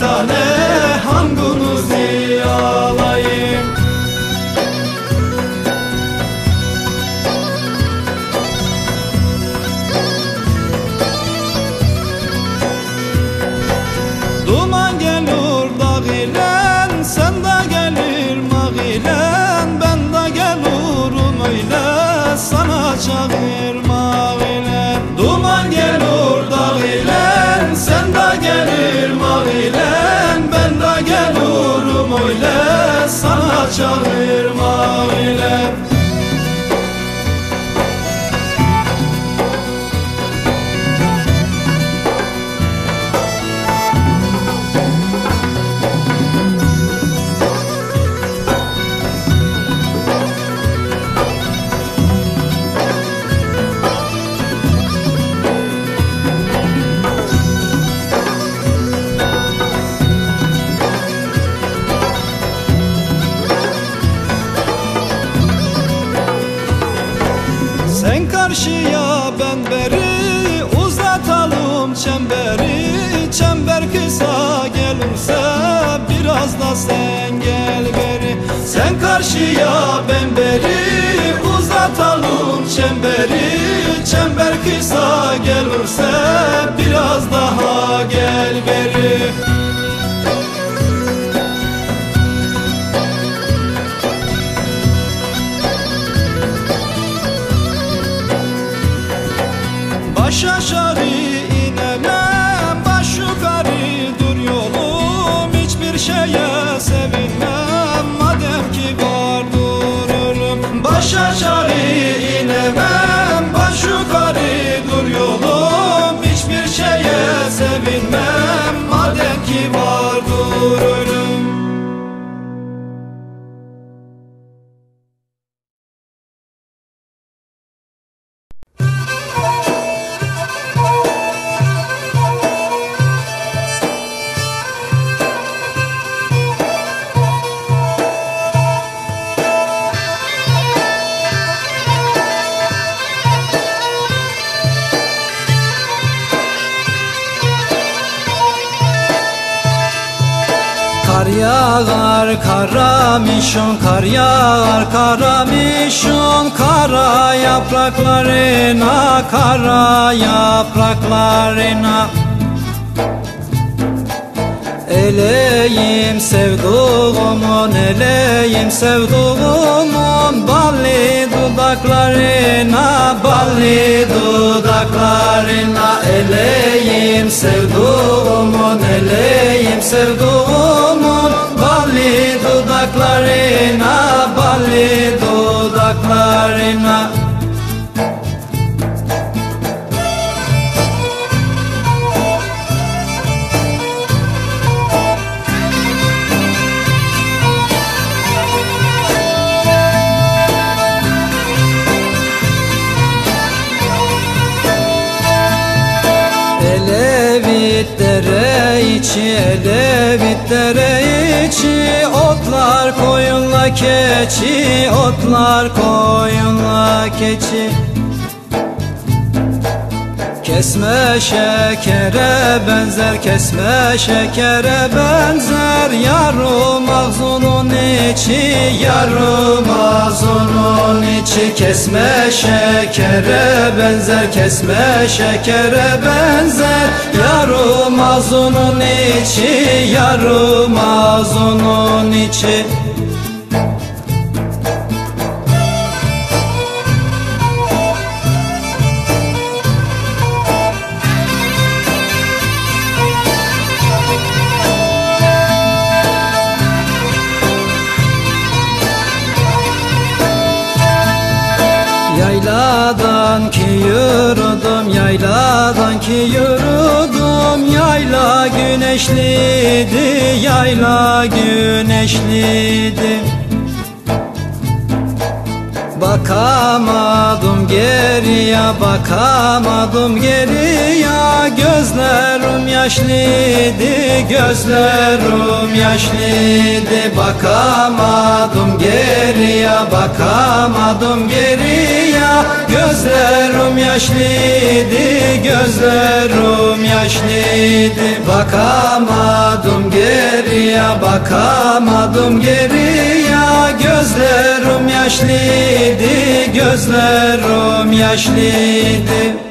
tane hanginizi alayım Duman gelir dağ ile sen de gelir mağ ile ben de gelirim öyle sana çağırmak sana karşıya ben beri uzatalım çemberi. Çember kısa gelirse biraz da sen gel beri. Sen karşıya ben beri uzatalım çemberi. Çember kısa gelirse biraz daha gel beri Baş aşağı yağar karamişon kar yağar karamişon Kara yapraklarına kara yapraklarına. Eleyim sevduğumun eleyim sevduğumun Balli dudaklarına balli dudaklarına. Eleyim sevduğumun eleyim sevduğumun dudaklarına balli dudaklarına Elevit dere içi, elevit dere içi Otlar koyunla keçi, otlar koyunla keçi Kesme şekere benzer, kesme şekere benzer. Yarım ağzının içi, yarım ağzının içi. Kesme şekere benzer, kesme şekere benzer. Yarım ağzının içi, yarım ağzının içi Yayladan ki yürüdüm, yayladan ki yürüdüm. Yayla güneşliydi, yayla güneşliydi. Bakamadım geriye bakamadım geriye. Gözlerim yaşlıydı gözlerim yaşlıydı. Bakamadım geriye bakamadım geriye Gözlerim yaşlıydı gözlerim yaşlıydı. Bakamadım geriye bakamadım geriye. Gözlerim yaşlıydı gözlerim yaşlıydı